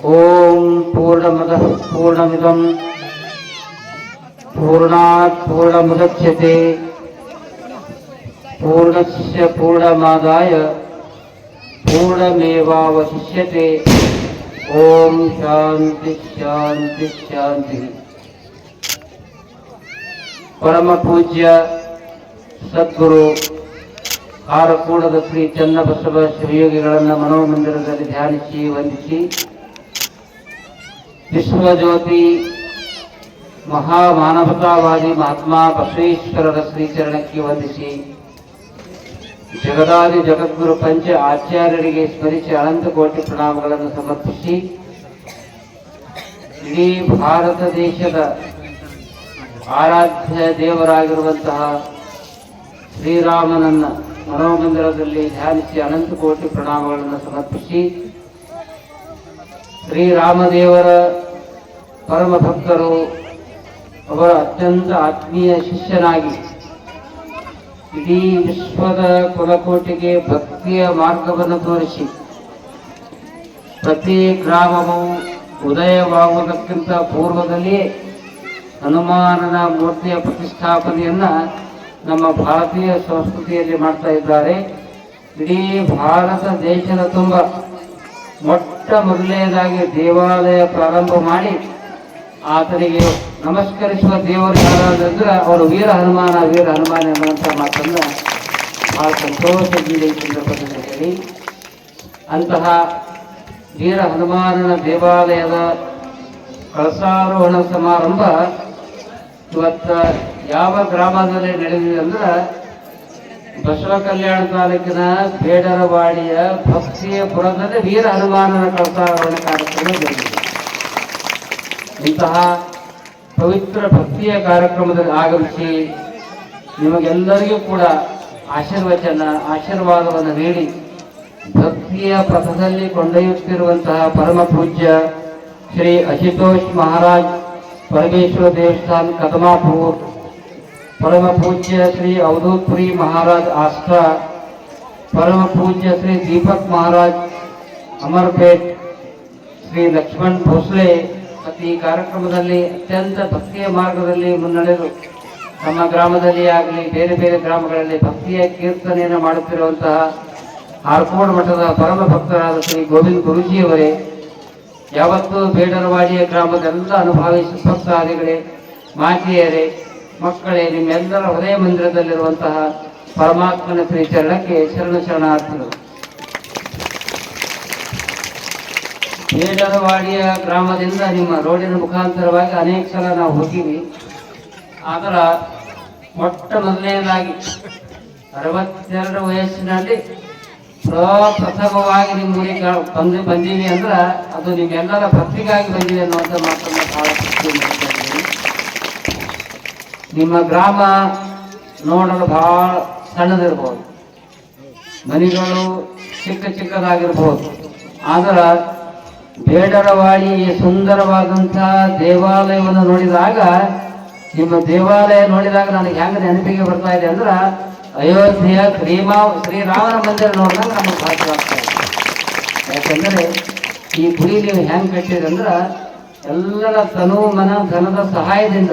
ಓಂ ಪೂರ್ಣಮದಃ ಪೂರ್ಣಮಿದಂ ಪೂರ್ಣಾತ್ ಪೂರ್ಣಮುದಚ್ಯತೆ ಪೂರ್ಣಸ್ಯ ಪೂರ್ಣಮಾದಾಯ ಪೂರ್ಣಮೇವಾವಶಿಷ್ಯತೆ ಓಂ ಶಾಂತಿ ಶಾಂತಿ ಶಾಂತಿ ಪರಮ ಪೂಜ್ಯ ಸದ್ಗುರು ಆರಕೂಡದ ಶ್ರೀ ಚನ್ನಬಸವ ಶಿವಯೋಗಿಗಳನ್ನು ಮನೋಮಂದಿರದಲ್ಲಿ ಧ್ಯಾನಿಸಿ ವಂದಿಸಿ ವಿಶ್ವಜ್ಯೋತಿ ಮಹಾಮಾನವತಾವಾದಿ ಮಹಾತ್ಮ ಬಸವೇಶ್ವರರ ಶ್ರೀಚರಣಕ್ಕೆ ವಂದಿಸಿ. ಜಗದಾದಿ ಜಗದ್ಗುರು ಪಂಚ ಆಚಾರ್ಯರಿಗೆ ಸ್ಮರಿಸಿ ಅನಂತ ಕೋಟಿ ಪ್ರಣಾಮಗಳನ್ನು ಸಮರ್ಪಿಸಿ. ಇಡೀ ಭಾರತ ದೇಶದ ಆರಾಧ್ಯ ದೇವರಾಗಿರುವಂತಹ ಶ್ರೀರಾಮನನ್ನ ಮನೋಮಂದಿರದಲ್ಲಿ ಧ್ಯಾನಿಸಿ ಅನಂತ ಕೋಟಿ ಪ್ರಣಾಮಗಳನ್ನು ಸಮರ್ಪಿಸಿ. ಶ್ರೀರಾಮದೇವರ ಪರಮ ಭಕ್ತರು ಅವರ ಅತ್ಯಂತ ಆತ್ಮೀಯ ಶಿಷ್ಯನಾಗಿ ಇಡೀ ವಿಶ್ವದ ಕುಲಕೋಟಿಗೆ ಭಕ್ತಿಯ ಮಾರ್ಗವನ್ನು ತೋರಿಸಿ ಪ್ರತಿ ಗ್ರಾಮವು ಉದಯವಾಗುವುದಕ್ಕಿಂತ ಪೂರ್ವದಲ್ಲಿಯೇ ಹನುಮಾನನ ಮೂರ್ತಿಯ ಪ್ರತಿಷ್ಠಾಪನೆಯನ್ನ ನಮ್ಮ ಭಾರತೀಯ ಸಂಸ್ಕೃತಿಯಲ್ಲಿ ಮಾಡ್ತಾ ಇದ್ದಾರೆ. ಇಡೀ ಭಾರತ ದೇಶದ ತುಂಬ ಮೊಟ್ಟ ಮೊದಲನೇದಾಗಿ ದೇವಾಲಯ ಪ್ರಾರಂಭ ಮಾಡಿ ಆತನಿಗೆ ನಮಸ್ಕರಿಸುವ ದೇವರು ಯಾರಾದ್ರೆ ಅವರು ವೀರ ಹನುಮಾನ ವೀರ ಹನುಮಾನ ಎನ್ನುವಂಥ ಮಾತನ್ನು ಬಹಳ ಸಂತೋಷದಿಂದ ಈ ಸಂದರ್ಭದಲ್ಲಿ ಹೇಳಿ. ಅಂತಹ ವೀರ ಹನುಮಾನನ ದೇವಾಲಯದ ಕಳಸಾರೋಹಣ ಸಮಾರಂಭ ಇವತ್ತ ಯಾವ ಗ್ರಾಮದಲ್ಲಿ ನಡೆದಿದೆ ಅಂದ್ರೆ ಬಸವ ಕಲ್ಯಾಣ ತಾಲೂಕಿನ ಬೇಡರವಾಡಿಯ ಭಕ್ತಿಯ ಪುರದಲ್ಲಿ ವೀರ ಹನುಮಾನನ ಕಳಸಾರೋಹಣ ಕಾರ್ಯಕ್ರಮ ನಡೆದಿದೆ. ಇಂತಹ ಪವಿತ್ರ ಭಕ್ತಿಯ ಕಾರ್ಯಕ್ರಮದಲ್ಲಿ ಆಗಮಿಸಿ ನಿಮಗೆಲ್ಲರಿಗೂ ಕೂಡ ಆಶೀರ್ವಚನ, ಆಶೀರ್ವಾದವನ್ನು ನೀಡಿ ಭಕ್ತಿಯ ಪಥದಲ್ಲಿ ಕೊಂಡೊಯ್ಯುತ್ತಿರುವಂತಹ ಪರಮ ಪೂಜ್ಯ ಶ್ರೀ ಅಶಿತೋಷ್ ಮಹಾರಾಜ್, ಪರಮೇಶ್ವರ ದೇವಸ್ಥಾನ, ಕದಮಾಪುರ್, ಪರಮ ಪೂಜ್ಯ ಶ್ರೀ ಅವಧೂತ್ಪುರಿ ಮಹಾರಾಜ್ ಆಸ್ಟ್ರಾ ಪರಮ ಪೂಜ್ಯ ಶ್ರೀ ದೀಪಕ್ ಮಹಾರಾಜ್, ಅಮರ್ಪೇಟ್, ಶ್ರೀ ಲಕ್ಷ್ಮಣ್ ಭೋಸ್ಲೆ ಈ ಕಾರ್ಯಕ್ರಮದಲ್ಲಿ ಅತ್ಯಂತ ಭಕ್ತಿಯ ಮಾರ್ಗದಲ್ಲಿ ಮುನ್ನಡೆದು ನಮ್ಮ ಗ್ರಾಮದಲ್ಲಿ ಆಗಲಿ, ಬೇರೆ ಬೇರೆ ಗ್ರಾಮಗಳಲ್ಲಿ ಭಕ್ತಿಯ ಕೀರ್ತನೆಯನ್ನು ಮಾಡುತ್ತಿರುವಂತಹ ಆರ್ಕೋಡ್ ಮಠದ ಪರಮ ಭಕ್ತರಾದ ಶ್ರೀ ಗೋವಿಂದ್ ಗುರುಜಿಯವರೇ, ಯಾವತ್ತೂ ಬೇಡರವಾಡಿಯ ಗ್ರಾಮದ ಎಲ್ಲ ಅನುಭವಿ ಭಕ್ತಾದಿಗಳೇ, ಮಾತೆಯರೇ, ಮಕ್ಕಳೇ, ನಿಮ್ಮೆಲ್ಲರ ಹೃದಯ ಮಂದಿರದಲ್ಲಿರುವಂತಹ ಪರಮಾತ್ಮನ ಶ್ರೀ ಚರಣಕ್ಕೆ ಶರಣ ಶರಣಾರ್ಥಿಗಳು. ಬೇಡರವಾಡಿಯ ಗ್ರಾಮದಿಂದ ನಿಮ್ಮ ರೋಡಿನ ಮುಖಾಂತರವಾಗಿ ಅನೇಕ ಸಲ ನಾವು ಹೋಗಿವಿ. ಆದ್ರ ಮೊಟ್ಟ ಮೊದಲನೇದಾಗಿ ಅರವತ್ತೆರಡು ವಯಸ್ಸಿನಲ್ಲಿ ಪ್ರಥಮವಾಗಿ ನಿಮ್ಮ ಊರಿಗೆ ಬಂದು, ಬಂದೀವಿ ಅಂದ್ರೆ ಅದು ನಿಮ್ಗೆಲ್ಲರ ಭಕ್ತಿಗಾಗಿ ಬಂದಿದೆ ಅನ್ನುವಂಥ ಮಾತನ್ನು ಬಹಳ ಖುಷಿ ನಿಮ್ಮ ಗ್ರಾಮ ನೋಡಲು ಬಹಳ ಸಣ್ಣದಿರ್ಬೋದು. ಮನೆಗಳು ಚಿಕ್ಕ ಚಿಕ್ಕದಾಗಿರ್ಬೋದು. ಆದ್ರೆ ಬೇಡರವಾಡಿ ಈ ಸುಂದರವಾದಂಥ ದೇವಾಲಯವನ್ನು ನೋಡಿದಾಗ, ನಿಮ್ಮ ದೇವಾಲಯ ನೋಡಿದಾಗ ನನಗೆ ಹೆಂಗ ನೆನಪಿಗೆ ಬರ್ತಾ ಇದೆ ಅಂದ್ರೆ, ಅಯೋಧ್ಯೆಯ ಶ್ರೀಮಾ ಶ್ರೀರಾಮನ ಮಂದಿರ ನೋಡಿದಾಗ ನಮಗೆ ಭಾಗ್ಯವಾಗ್ತಾ ಇದೆ. ಯಾಕಂದ್ರೆ, ಈ ಗುಡಿ ನೀವು ಹೆಂಗ್ ಕಟ್ಟಿದ್ರೆ ಅಂದ್ರೆ, ಎಲ್ಲರ ತನು ಮನ ಧನದ ಸಹಾಯದಿಂದ.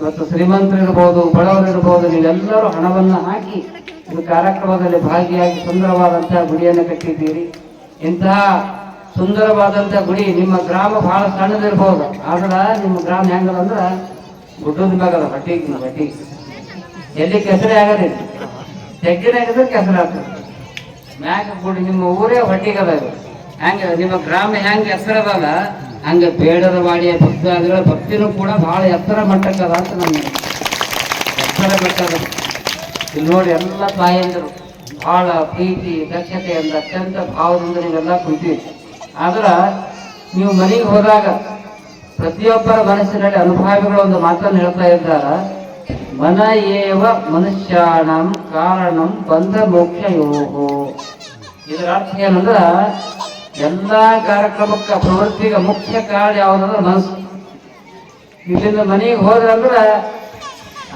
ಇವತ್ತು ಶ್ರೀಮಂತರಿರ್ಬೋದು ಬಡವರಿರ್ಬೋದು ನೀವೆಲ್ಲರೂ ಹಣವನ್ನು ಹಾಕಿ ಈ ಕಾರ್ಯಕ್ರಮದಲ್ಲಿ ಭಾಗಿಯಾಗಿ ಸುಂದರವಾದಂತಹ ಗುಡಿಯನ್ನು ಕಟ್ಟಿದ್ದೀರಿ. ಇಂತಹ ಸುಂದರವಾದಂತಹ ಗುಡಿ, ನಿಮ್ಮ ಗ್ರಾಮ ಬಹಳ ಸಣ್ಣದಿರ್ಬೋದು. ಆದ್ರೆ ನಿಮ್ಮ ಗ್ರಾಮ ಹೆಂಗದ ಅಂದ್ರೆ ಗುಡ್ಡದ ಮ್ಯಾಗದ ಹಟ್ಟಿಗೆ ಹಟ್ಟಿಗೆ ಎಲ್ಲಿ ಕೆಸರೇ ಆಗದೆ ತೆಗ್ಗಿನಾಗಿದ್ರೆ ಕೆಸರು ಆಗ್ತದೆ. ಮ್ಯಾಗ ಗುಡಿ ನಿಮ್ಮ ಊರೇ ಹೊಟ್ಟಿಗದ ಇದು ಹೆಂಗ ನಿಮ್ಮ ಗ್ರಾಮ ಹೆಂಗ ಹೆಸರದಲ್ಲ ಹಂಗ ಬೇಡರ ವಾಡಿಯ ಭಕ್ತಾದಿಗಳ ಭಕ್ತಿನೂ ಕೂಡ ಭಾಳ ಎತ್ತರ ಮಟ್ಟಕ್ಕದ ಅಂತ ನಮ್ಗೆ ಎತ್ತರ ಮಟ್ಟದ. ಇಲ್ಲಿ ನೋಡಿ ಎಲ್ಲ ತಾಯಂದರು ಭಾಳ ಪ್ರೀತಿ ದಕ್ಷತೆಯಿಂದ ಅತ್ಯಂತ ಭಾವದಿಂದ ನೀವೆಲ್ಲ ಕುಂತೀವಿ ಆದ್ರ ನೀವು ಮನೆಗೆ ಹೋದಾಗ ಪ್ರತಿಯೊಬ್ಬರ ಮನಸ್ಸಿನಲ್ಲಿ ಅನುಭವಿಗಳು ಒಂದು ಮಾತನ್ನು ಹೇಳ್ತಾ ಇದ್ದಾರ. ಮನ ಏವ ಮನುಷ್ಯಾಣಂ ಕಾರಣಂ ಬಂಧ ಮೋಕ್ಷ ಯೋಗೋ ಇದರ ಅರ್ಥ ಏನಂದ್ರ ಎಲ್ಲಾ ಕಾರ್ಯಕ್ರಮಕ್ಕೆ ಪ್ರವೃತ್ತಿಗೆ ಮುಖ್ಯ ಕಾರಣ ಯಾವುದಂದ್ರೆ ಮನಸ್ಸು. ಇಲ್ಲಿಂದ ಮನೆಗೆ ಹೋದ್ರಂದ್ರ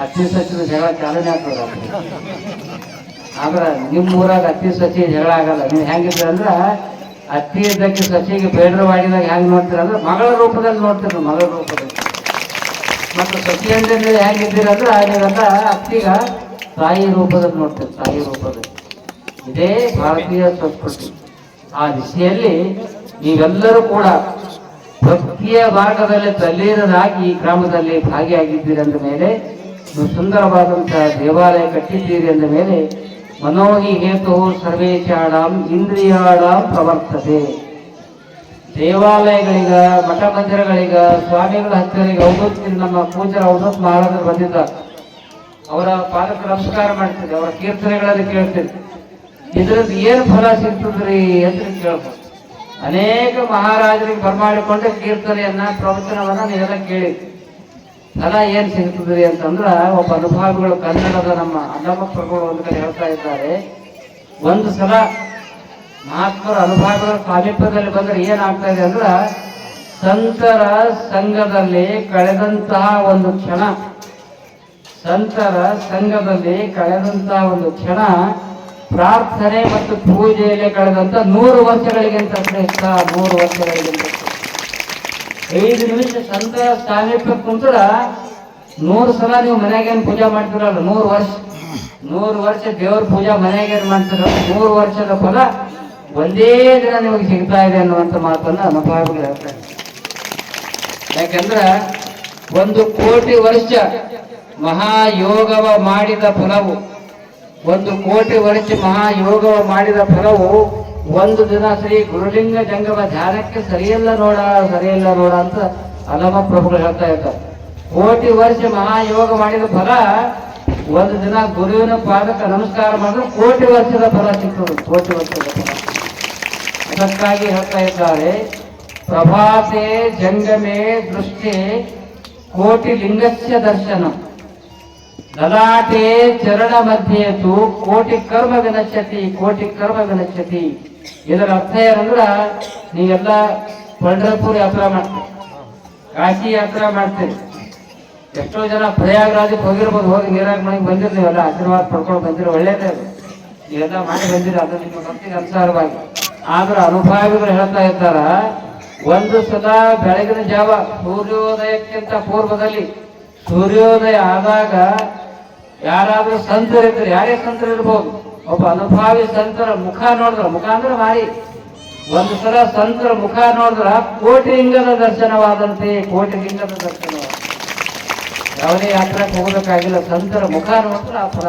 ಅತಿ ಸಚಿವ ಜಗಳ ಚಾಲನೆ ಆಗ್ತದ ಆದ್ರ ನಿಮ್ಮ ಊರಾಗ ಅತಿ ಸಚಿ ಜಗಳ ಆಗಲ್ಲ. ನೀವು ಹೆಂಗಿದ್ರ ಅಂದ್ರ ಅತ್ತಿ ಇದ್ದಕ್ಕೆ ಸಸಿಗೆ ಬೇಡರವಾಡಿದಾಗ ಹೆಂಗ್ ನೋಡ್ತೀರ ಅಂದ್ರೆ ಮಗಳ ರೂಪದಲ್ಲಿ ನೋಡ್ತೀರ ಮಗಳ ರೂಪದಲ್ಲಿ. ಮತ್ತು ಸಸಿ ಅಂದ್ರೆ ಹೆಂಗಿದ್ದೀರ ಅಂದ್ರೆ ನೀವೆಲ್ಲ ಅತ್ತಿಗ ತಾಯಿ ರೂಪದಲ್ಲಿ ನೋಡ್ತೀರಿ, ತಾಯಿ ರೂಪದಲ್ಲಿ. ಇದೇ ಭಾರತೀಯ ಸಂಸ್ಕೃತಿ. ಆ ದಿಶೆಯಲ್ಲಿ ನೀವೆಲ್ಲರೂ ಕೂಡ ಭಕ್ತಿಯ ಭಾಗದಲ್ಲಿ ತಲ್ಲೀನರಾಗಿ ಈ ಗ್ರಾಮದಲ್ಲಿ ಭಾಗಿಯಾಗಿದ್ದೀರಿ ಅಂದ ಮೇಲೆ, ಸುಂದರವಾದಂತಹ ದೇವಾಲಯ ಕಟ್ಟಿದ್ದೀರಿ ಅಂದ ಮೇಲೆ ಮನೋಹಿ ಹೇತು ಸರ್ವೇಚಾಡಾಂ ಇಂದ್ರಿಯಾಡ ಪ್ರವರ್ತತೆ. ದೇವಾಲಯಗಳಿಗ ಮಠ ಮಂದಿರಗಳಿಗ ಸ್ವಾಮಿಗಳ ಹತ್ತಿರಗೆ ಅವಧೂತ್ ನಮ್ಮ ಪೂಜರ ಅವಧೂತ್ ಮಹಾರಾಜರು ಬಂದಿದ್ದ. ಅವರ ಪಾದಕ್ಕೆ ನಮಸ್ಕಾರ ಮಾಡ್ತಿದ್ದೆ, ಅವರ ಕೀರ್ತನೆಗಳಲ್ಲಿ ಕೇಳ್ತಿದ್ದೆ. ಇದರದ್ದು ಏನು ಫಲ ಸಿಗ್ತದ್ರಿ ಅಂತ ಕೇಳ್ಬೋದು ಅನೇಕ ಮಹಾರಾಜರಿಗೆ ಬರಮಾಡಿಕೊಂಡು ಕೀರ್ತನೆಯನ್ನ, ಪ್ರವಚನವನ್ನ ನೀವೆಲ್ಲ ಕೇಳಿ ಫಲ ಏನ್ ಸಿಗ್ತದ್ರಿ ಅಂತಂದ್ರ ಒಬ್ಬ ಅನುಭವಗಳು ಕನ್ನಡದ ನಮ್ಮ ಅನ್ನಮಕ್ಕಳು ಒಂದು ಕಡೆ ಹೇಳ್ತಾ ಇದ್ದಾರೆ ಒಂದು ಸಲ ಮಹಾತ್ಮರ ಅನುಭವಗಳ ಸಾಮೀಪ್ಯದಲ್ಲಿ ಬಂದ್ರೆ ಏನಾಗ್ತಾ ಇದೆ ಅಂದ್ರ ಸಂತರ ಸಂಘದಲ್ಲಿ ಕಳೆದಂತಹ ಒಂದು ಕ್ಷಣ, ಸಂತರ ಸಂಘದಲ್ಲಿ ಕಳೆದಂತಹ ಒಂದು ಕ್ಷಣ, ಪ್ರಾರ್ಥನೆ ಮತ್ತು ಪೂಜೆಯಲ್ಲಿ ಕಳೆದಂತ ನೂರು ವರ್ಷಗಳಿಗಿಂತ ಶ್ರೇಷ್ಠ ನೂರು ವರ್ಷಗಳಿಗಿಂತ. ಐದು ನಿಮಿಷ ಸಂತ ಸಾಮೀಪ್ಯ ಕುಂತ್ರ ನೂರು ಸಲ ನೀವು ಮನೆಗೆ ಪೂಜೆ ಮಾಡ್ತಿರಲ್ಲ, ನೂರು ವರ್ಷ. ನೂರು ವರ್ಷ ದೇವ್ರ ಪೂಜಾ ಮನೆಗೆ ಮಾಡ್ತಿರೋ ನೂರು ವರ್ಷದ ಫಲ ಒಂದೇ ದಿನ ನಿಮಗೆ ಸಿಗ್ತಾ ಇದೆ ಅನ್ನುವಂಥ ಮಾತನ್ನ ಅನುಭವಗಳು ಹೇಳ್ತಾರೆ ಯಾಕಂದ್ರೆ ಒಂದು ಕೋಟಿ ವರ್ಷ ಮಹಾಯೋಗವ ಮಾಡಿದ ಫಲವು, ಒಂದು ಕೋಟಿ ವರ್ಷ ಮಹಾಯೋಗವ ಮಾಡಿದ ಫಲವು ಒಂದು ದಿನ ಶ್ರೀ ಗುರುಲಿಂಗ ಜಂಗಮ ಧ್ಯಾನಕ್ಕೆ ಸರಿಯಲ್ಲ ನೋಡ ಸರಿಯಲ್ಲ ನೋಡ ಅಂತ ಅಲಮ ಪ್ರಭುಗಳು ಹೇಳ್ತಾ ಇರ್ತಾರೆ. ಕೋಟಿ ವರ್ಷ ಮಹಾಯೋಗ ಮಾಡಿದ ಫಲ, ಒಂದು ದಿನ ಗುರುವಿನ ಪಾದಕ್ಕೆ ನಮಸ್ಕಾರ ಮಾಡಿದ್ರೆ ಕೋಟಿ ವರ್ಷದ ಫಲ ಸಿಕ್ಕರು ಕೋಟಿ ವರ್ಷದ ಫಲ. ಅದಕ್ಕಾಗಿ ಹೇಳ್ತಾ ಇದ್ದಾರೆ, ಪ್ರಭಾತೆ ಜಂಗಮೆ ದೃಷ್ಟಿ ಕೋಟಿ ಲಿಂಗಸ್ಯ ದರ್ಶನ. ಲಲಾಟೆ ಚರಣ ಮಧ್ಯೇತು ಕೋಟಿ ಕರ್ಮ ವಿನಶ್ಯತಿ, ಕೋಟಿ ಕರ್ಮ ವಿನಶ್ಯತಿ. ಇದರ ಅರ್ಥ ಏನಂದ್ರ, ನೀವೆಲ್ಲ ಪಂಡ್ರಪುರ ಯಾತ್ರಾ ಮಾಡ್ತೀರಿ. ಕಾಶಿ ಯಾತ್ರಾ ಮಾಡ್ತೀರಿ. ಎಷ್ಟೋ ಜನ ಪ್ರಯಾಗರಾಜಕ್ಕೆ ಹೋಗಿರ್ಬೋದು, ಹೋಗಿ ನೀರಾಗ ಮನೆಗೆ ಬಂದಿರಿ ನೀವೆಲ್ಲ ಆಶೀರ್ವಾದ ಪಡ್ಕೊಂಡು ಬಂದಿರೋ, ಒಳ್ಳೇದೇ ಅದು. ನೀವೆಲ್ಲ ಮಾಡಿ ಬಂದಿರಿ, ಅದು ನಿಮ್ಮ ಭಕ್ತಿಗೆ ಅನುಸಾರವಾಗಿ. ಆದ್ರೆ ಅನುಭವಿಗಳು ಹೇಳ್ತಾ ಇದ್ದಾರ ಒಂದು ಸಲ ಬೆಳಗಿನ ಜಾವ ಸೂರ್ಯೋದಯಕ್ಕಿಂತ ಪೂರ್ವದಲ್ಲಿ ಸೂರ್ಯೋದಯ ಆದಾಗ ಯಾರಾದ್ರೂ ಸಂತರಿದ್ರೆ ಯಾರೇ ಸಂತರು ಇರ್ಬೋದು ಒಬ್ಬ ಅನುಭಾವಿ ಸಂತರ ಮುಖ ನೋಡಿದ್ರ, ಮುಖ ಅಂದ್ರೆ ಮಾರಿ ಒಂದು ಸಲ ಸಂತರ ಮುಖ ನೋಡಿದ್ರ ಕೋಟಿ ಲಿಂಗದ ದರ್ಶನವಾದಂತೆ ಕೋಟಿ ಲಿಂಗದ ದರ್ಶನವಾದ ಯಾವುದೇ ಯಾತ್ರಕ್ಕೆ ಹೋಗಬೇಕಾಗಿಲ್ಲ ಸಂತರ ಮುಖ ನೋಡಿದ್ರೆ ಆ ಫಲ.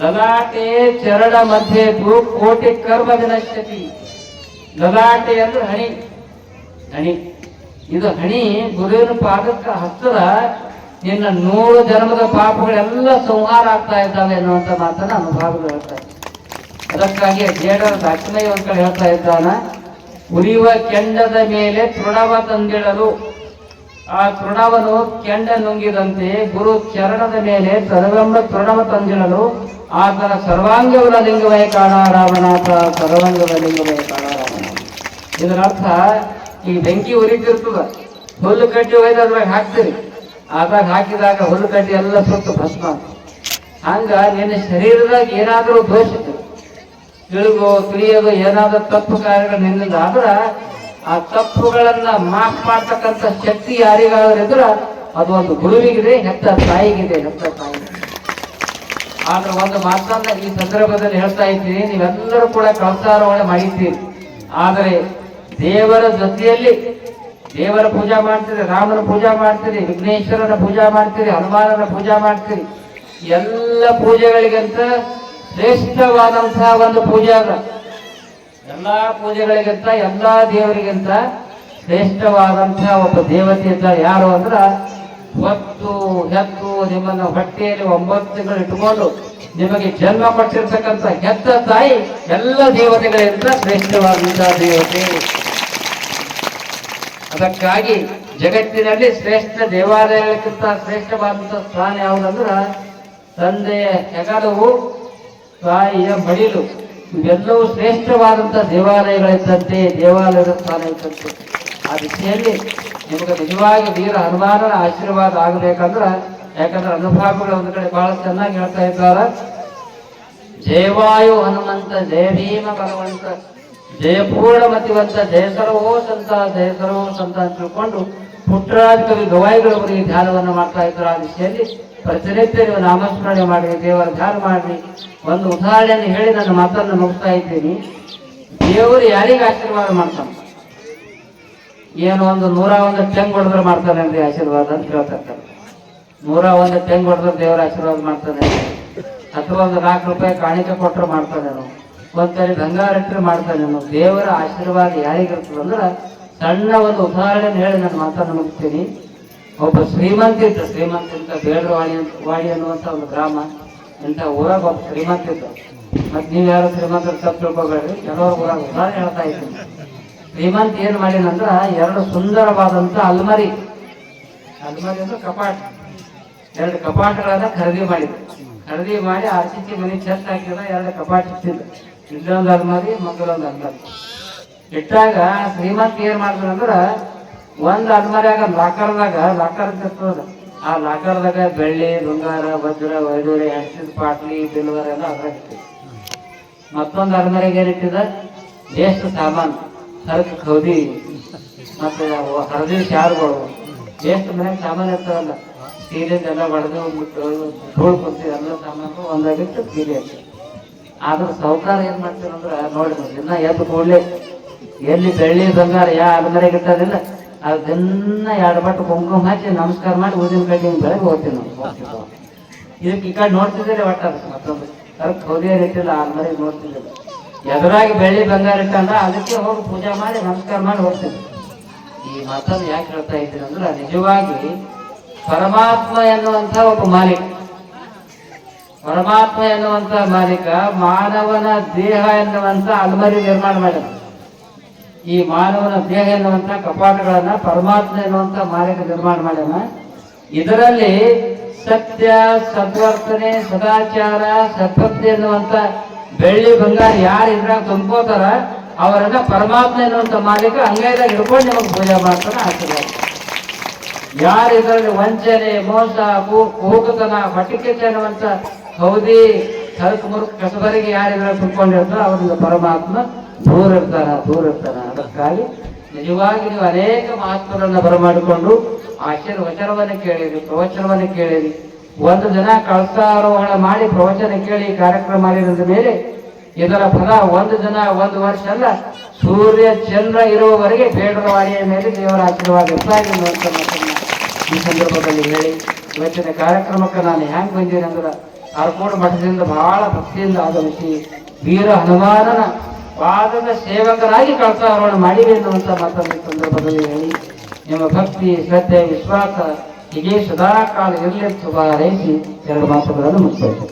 ಲಲಾಟೆ ಚರಣ ಮಧ್ಯೆ ಕೋಟಿ ಕರ್ಮ ವಿನಶ್ಯತಿ. ಲಲಾಟೆ ಅಂದ್ರೆ ಹಣಿ. ಹಣಿ. ಇದು ಹಣಿ ಗುರುವಿನ ಪಾದಕ್ಕೆ ಹತ್ತದ ನಿನ್ನ ನೂರು ಜನ್ಮದ ಪಾಪಗಳೆಲ್ಲ ಸಂಹಾರ ಆಗ್ತಾ ಇದ್ದಾವೆ ಅನ್ನುವಂಥ ಮಾತನ್ನ ಅನುಭವಗಳು ಹೇಳ್ತಾರೆ ಅದಕ್ಕಾಗಿ ಜೇಡರ ದಕ್ಷಿಣ ಒಂದ್ ಹೇಳ್ತಾ ಇದ್ದಾನ, ಉರಿಯುವ ಕೆಂಡದ ಮೇಲೆ ತೃಣವ ತಂದಿಡಲು. ಆ ತೃಣವನು ಕೆಂಡ ನುಂಗಿದಂತೆ ಗುರು ಚರಣದ ಮೇಲೆ ತರವೆಂಬ ತೃಣವ ತಂದಿಡಲು. ಆತನ ಸರ್ವಾಂಗವನ ಲಿಂಗವೇ ಕಾಣಾರಾಮನಾಥ ಸರ್ವಾಂಗಗಳ ಲಿಂಗವೇ ಕಾಣ ರಾಮನಾಥ ಇದರರ್ಥ ಈ ಬೆಂಕಿ ಉರಿತಿರ್ತದ, ಹುಲ್ಲು ಕಟ್ಟಿ ಒಯ್ದು ಅದ್ರಾಗ ಹಾಕ್ತೀರಿ. ಅದ್ರಾಗ ಹಾಕಿದಾಗ ಹುಲ್ಲು ಕಡ್ಡಿ ಎಲ್ಲ ಸುಟ್ಟು ಭಸ್ಮ. ಹಂಗ ನಿನ್ನ ಶರೀರದಾಗ ಏನಾದರೂ ದೋಷ ತಿಳಿಗೋ ತಿಳಿಯೋದು ಏನಾದರೂ ತಪ್ಪು ಕಾರ್ಯಗಳು ನಿನ್ನಿಂದ ಆದ್ರ ಆ ತಪ್ಪುಗಳನ್ನ ಮಾಫ್ ಮಾಡ್ತಕ್ಕಂಥ ಶಕ್ತಿ ಯಾರಿಗಾದ್ರೂ ಇದ್ರ ಅದು ಒಂದು ಗುರುವಿಗಿದೆ, ಹೆತ್ತ ತಾಯಿಗಿದೆ, ಹೆತ್ತ ತಾಯಿಗೆ ಆದ್ರೆ ಒಂದು ಮಾತನ್ನ ಈ ಸಂದರ್ಭದಲ್ಲಿ ಹೇಳ್ತಾ ಇದ್ದೀನಿ, ನೀವೆಲ್ಲರೂ ಕೂಡ ಕಳಸಾರೋಹಣೆ ಮಾಡಿದ್ದೀರಿ. ಆದರೆ ದೇವರ ಜೊತೆಯಲ್ಲಿ ದೇವರ ಪೂಜಾ ಮಾಡ್ತೀರಿ, ರಾಮನ ಪೂಜಾ ಮಾಡ್ತೀರಿ, ವಿಘ್ನೇಶ್ವರನ ಪೂಜಾ ಮಾಡ್ತೀರಿ, ಹನುಮಾನನ ಪೂಜಾ ಮಾಡ್ತೀರಿ. ಎಲ್ಲ ಪೂಜೆಗಳಿಗಿಂತ ಶ್ರೇಷ್ಠವಾದಂತಹ ಒಂದು ಪೂಜೆ ಅದ. ಎಲ್ಲ ಪೂಜೆಗಳಿಗಿಂತ, ಎಲ್ಲಾ ದೇವರಿಗಿಂತ ಶ್ರೇಷ್ಠವಾದಂತಹ ಒಬ್ಬ ದೇವತೆ ಅಂತ ಯಾರು ಅಂದ್ರ ಹೊತ್ತು, ಹೆತ್ತು, ನಿಮ್ಮನ್ನು ಹೊಟ್ಟೆಯಲ್ಲಿ ಒಂಬತ್ತು ತಿಂಗಳು ಇಟ್ಕೊಂಡು ನಿಮಗೆ ಜನ್ಮ ಪಟ್ಟಿರ್ತಕ್ಕಂಥ ಹೆತ್ತ ತಾಯಿ ಎಲ್ಲ ದೇವತೆಗಳಿಂದ ಶ್ರೇಷ್ಠವಾದಂತಹ ದೇವತೆ. ಅದಕ್ಕಾಗಿ ಜಗತ್ತಿನಲ್ಲಿ ಶ್ರೇಷ್ಠ ದೇವಾಲಯಕ್ಕಿಂತ ಶ್ರೇಷ್ಠವಾದಂತಹ ಸ್ಥಾನ ಯಾವುದಂದ್ರೆ ತಂದೆಯ ಹೆಗಲವು, ತಾಯಿಯ ಮಡಿಲು. ಇವೆಲ್ಲವೂ ಶ್ರೇಷ್ಠವಾದಂತಹ ದೇವಾಲಯಗಳಿದ್ದಂತೆ ದೇವಾಲಯದ ಸ್ಥಾನ ಇದ್ದಂತೆ. ಆ ದಿಶೆಯಲ್ಲಿ ನಿಮಗೆ ನಿಜವಾಗಿ ವೀರ ಹನುಮಾನನ ಆಶೀರ್ವಾದ ಆಗಬೇಕಂದ್ರ, ಯಾಕಂದ್ರೆ ಅನುಭವಗಳು ಒಂದು ಕಡೆ ಬಹಳ ಚೆನ್ನಾಗಿ ಹೇಳ್ತಾ ಇದ್ದಾರೆ. ಜಯವಾಯು ಹನುಮಂತ ಜಯ ಭೀಮ ಭಗವಂತ. ಜಯಪೂರ್ಣ ಮತಿವಂತ ಜಯಸರವೋ ಸಂತ ಜಯಸರವೋ ಸಂತ ಅಂತ ತಿಳ್ಕೊಂಡು ಪುಟ್ಟರಾಜ ಕವಿ ಗವಾಯಿಗಳವರಿಗೆ ಧ್ಯಾನವನ್ನು ಮಾಡ್ತಾ ಇದ್ರು. ಆ ದಿಶೆಯಲ್ಲಿ ಪ್ರತಿನಿತ್ಯ ನೀವು ನಾಮಸ್ಮರಣೆ ಮಾಡಿ, ದೇವರ ಧ್ಯಾನ ಮಾಡಿ, ಒಂದು ಉದಾಹರಣೆಯನ್ನು ಹೇಳಿ ನನ್ನ ಮಾತನ್ನು ಮುಗಿಸ್ತಾ ಇದ್ದೀನಿ. ದೇವರು ಯಾರಿಗೆ ಆಶೀರ್ವಾದ ಮಾಡ್ತಾನೆ? ಏನು ಒಂದು ನೂರ ಒಂದು ಟೆಂಗ್ ಹೊಡೆದ್ರೆ ಮಾಡ್ತಾನೆ ಅಂದ್ರೆ ಆಶೀರ್ವಾದ ಅಂತ ಹೇಳ್ತಾರೆ ನೂರ ಒಂದು ಟೆಂಗ್ ಹೊಡೆದ್ರೆ ದೇವರ ಆಶೀರ್ವಾದ ಮಾಡ್ತಾನೆ ಅಥವಾ ಒಂದು ನಾಲ್ಕು ರೂಪಾಯಿ ಕಾಣಿಕೆ ಕೊಟ್ಟರು ಮಾಡ್ತಾನೆ ಒಂದ್ ಕಡೆ ಬಂಗಾರ ಮಾಡ್ತಾನೆ ನಮ್ಮ ದೇವರ ಆಶೀರ್ವಾದ ಯಾರಿಗಿರ್ತದೆ ಅಂದ್ರೆ ಸಣ್ಣ ಒಂದು ಉದಾಹರಣೆ ಹೇಳಿ ನಾನು ಮಾತನ್ನು ಮುಗಿಸ್ತೀನಿ ಒಬ್ಬ ಶ್ರೀಮಂತ ಇದ್ದ, ಶ್ರೀಮಂತ ಅಂತ ಬೇಡ್ರವಾಣಿ ಅಂತ, ವಾಣಿ ಅನ್ನುವಂಥ ಒಂದು ಗ್ರಾಮ, ಇಂಥ ಊರಾಗ ಒಬ್ಬ ಶ್ರೀಮಂತ ಇದ್ದ. ಮತ್ತೆ ನೀವು ಯಾರು ಶ್ರೀಮಂತರ ತಪ್ಪು ತಿಳ್ಕೊಬೇಡ್ರಿ, ಕೆಲವರು ಊರಾಗ ಉದಾಹರಣೆ ಹೇಳ್ತಾ ಇದ್ದೀನಿ. ಶ್ರೀಮಂತ ಏನು ಮಾಡಿನಂದ್ರ ಎರಡು ಸುಂದರವಾದಂಥ ಅಲ್ಮರಿ. ಅಲ್ಮರಿ ಅಂದ್ರೆ ಕಪಾಟ. ಎರಡು ಕಪಾಟಗಳನ್ನ ಖರೀದಿ ಮಾಡಿದ್ರು ಖರೀದಿ ಮಾಡಿ ಆರ್ಚಿಸಿ ಮನೆ ಚೆಕ್ ಹಾಕಿದ, ಎರಡು ಕಪಾಟ ಇಟ್ಟಿದ್ದು. ಇಲ್ಲೊಂದು ಅಲ್ಮಾರಿ ಮತ್ತೊಂದು ಅರ್ಧ ಇಟ್ಟಾಗ ಶ್ರೀಮಂತ ಏನ್ ಮಾಡಿದ್ರು ಅಂದ್ರ ಒಂದ್ ಅಲ್ಮರಿಯಾಗ ಲಾಕರ್ದಾಗ, ಲಾಕರ್ ಇರ್ತದ ಆ ಲಾಕರ್ದಾಗ ಬೆಳ್ಳಿ, ಬಂಗಾರ, ವಜ್ರ ವೈಡೂರಿ ಹಸಿದ ಪಾಟ್ಲಿ, ಬಿಲ್ವರ್ ಎಲ್ಲ ಅದ್ರಾಗ ಮತ್ತೊಂದು ಅಲ್ಮರಿಗೆ ಏನಿಟ್ಟಿದ ಎಷ್ಟು ಸಾಮಾನು, ಸರಕು, ಖೌದಿ, ಮತ್ತೆ ಹರದಿ ಶಾರುಗಳು. ಎಷ್ಟು ಮನೆಗೆ ಸಾಮಾನು ಇರ್ತಾವಲ್ಲ ಸೀರೆ ಎಲ್ಲ ಹೊಡೆದು ಬಿಟ್ಟು ಧೂಳು ಕುಂತಿ ಎಲ್ಲ ಸಾಮಾನು ಒಂದಾಗಿತ್ತು ಸೀರೆ ಹಾಕಿ ಆದ್ರೆ ಸಾವುಕಾರ ಏನ್ ಮಾಡ್ತೀರಂದ್ರ ನೋಡಿ ದಿನ ಎದ್ದು ಕೂಡಲೇ ಎಲ್ಲಿ ಬೆಳ್ಳಿ ಬಂಗಾರ ಯಾ ಮನೆಗೆ ಇರ್ತದಿಲ್ಲ ಅದು ದಿನ ಎರಡು ಬಟ್ಟು ಕುಂಕುಮ ಹಾಕಿ ನಮಸ್ಕಾರ ಮಾಡಿ ಊದಿನ ಕಡ್ಡಿ ಬೆಳಗ್ಗೆ ಹೋಗ್ತೀವಿ ನಾವು. ಇದಕ್ಕೆ ಈ ಕಡೆ ನೋಡ್ತಿದ್ದೀರಿ ಒಟ್ಟ ಮತ್ತೊಂದು. ಕರೆಕ್ಟ್ ಹೋದೇ ಇಟ್ಟಿಲ್ಲ ಮನೆಗೆ ನೋಡ್ತಿದ್ದಿಲ್ಲ ಎದುರಾಗಿ ಬೆಳ್ಳಿ ಬಂಗಾರ ಇಟ್ಟಂದ್ರೆ ಅದಕ್ಕೆ ಹೋಗಿ ಪೂಜೆ ಮಾಡಿ ನಮಸ್ಕಾರ ಮಾಡಿ ಹೋಗ್ತೀವಿ. ಈ ಮಾತನ್ನು ಯಾಕೆ ಹೇಳ್ತಾ ಇದ್ದೀನಿ ಅಂದ್ರೆ ನಿಜವಾಗಿ ಪರಮಾತ್ಮ ಎನ್ನುವಂತ ಒಬ್ಬ ಮಾಲೀಕ. ಪರಮಾತ್ಮ ಎನ್ನುವಂತ ಮಾಲೀಕ, ಮಾನವನ ದೇಹ ಎನ್ನುವಂತ ಅಲ್ಮರಿ ನಿರ್ಮಾಣ ಮಾಡಿದ ಈ ಮಾನವನ ದೇಹ ಎನ್ನುವಂತ ಕಪಾಟಗಳನ್ನ ಪರಮಾತ್ಮ ಎನ್ನುವಂತ ಮಾಲೀಕ ನಿರ್ಮಾಣ ಮಾಡ್ಯಾನ. ಇದರಲ್ಲಿ ಸತ್ಯ, ಸದ್ವರ್ತನೆ, ಸದಾಚಾರ ಸದ್ಭಕ್ತಿ ಎನ್ನುವಂತ ಬೆಳ್ಳಿ ಬಂಗಾರ ಯಾರು ಇದ್ರಾಗ ತುಂಬ್ಕೋತಾರ, ಅವರನ್ನ ಪರಮಾತ್ಮ ಎನ್ನುವಂತ ಮಾಲೀಕ ಅಂಗೈದಾಗ ಹಿಡ್ಕೊಂಡು ನಿಮಗೆ ಪೂಜೆ ಮಾಡ್ತಾನೆ, ಆಶೀರ್ವಾದ. ಯಾರು ಇದರಲ್ಲಿ ವಂಚನೆ, ಮೋಸ ಕೂಕತನ ಪಟಿಕೆ ಅನ್ನುವಂತ ಹೌದಿ ಸರಕು ಮುರುಕು ಕಸಬರಿಗೆ ಯಾರಿದ್ರೆ ಕುತ್ಕೊಂಡಿರ್ತಾರೋ ಅವ್ರಿಂದ ಪರಮಾತ್ಮ ದೂರ ಇರ್ತಾರ ದೂರ ಇರ್ತಾರ. ಅದಕ್ಕಾಗಿ ನಿಜವಾಗಿ ನೀವು ಅನೇಕ ಮಹಾತ್ಮರನ್ನ ಬರಮಾಡಿಕೊಂಡು ಆಶೀರ್ವಚನವನ್ನು ಕೇಳಿರಿ, ಪ್ರವಚನವನ್ನು ಕೇಳಿರಿ. ಒಂದು ದಿನ ಕಳಸಾರೋಹಣ ಮಾಡಿ ಪ್ರವಚನ ಕೇಳಿ ಕಾರ್ಯಕ್ರಮ ಮಾಡಿರೋದ್ರ ಮೇಲೆ ಇದರ ಫಲ ಒಂದು ದಿನ ಒಂದು ವರ್ಷ ಅಲ್ಲ, ಸೂರ್ಯ ಚಂದ್ರ ಇರುವವರೆಗೆ ಬೇಡರ ವಾಡಿಯ ಮೇಲೆ ದೇವರ ಆಶೀರ್ವಾದ ಇರ್ತಾರೆ ಈ ಸಂದರ್ಭದಲ್ಲಿ ಹೇಳಿ. ಇವತ್ತಿನ ಕಾರ್ಯಕ್ರಮಕ್ಕೆ ನಾನು ಹ್ಯಾಂಗ್ ಬಂದೀನಿ ಅರ್ಕೋಡ್ ಮಠದಿಂದ ಬಹಳ ಭಕ್ತಿಯಿಂದ ಆಗಮಿಸಿ ವೀರ ಹನುಮಾನನ ಪಾದದ ಸೇವಕರಾಗಿ ಕಳಸಾರೋಹಣ ಮಾಡಿವೆ ಎನ್ನುವಂಥ ಮಾತನ್ನು ಸಂದರ್ಭದಲ್ಲಿ ಹೇಳಿ. ನಿಮ್ಮ ಭಕ್ತಿ, ಶ್ರದ್ಧೆ, ವಿಶ್ವಾಸ ಹೀಗೆ ಸದಾ ಕಾಲ ಇರಲಿ ಅಂತ ಶುಭ ಹಾರೈಸಿ ಎರಡು ಮಾತುಗಳನ್ನು ಮುಗಿಸಬೇಕು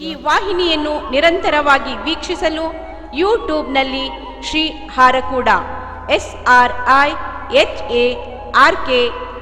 ಈ ವಾಹಿನಿಯನ್ನು ನಿರಂತರವಾಗಿ ವೀಕ್ಷಿಸಲು ಯೂಟ್ಯೂಬ್ನಲ್ಲಿ Shri Harakuda, S R I H A R K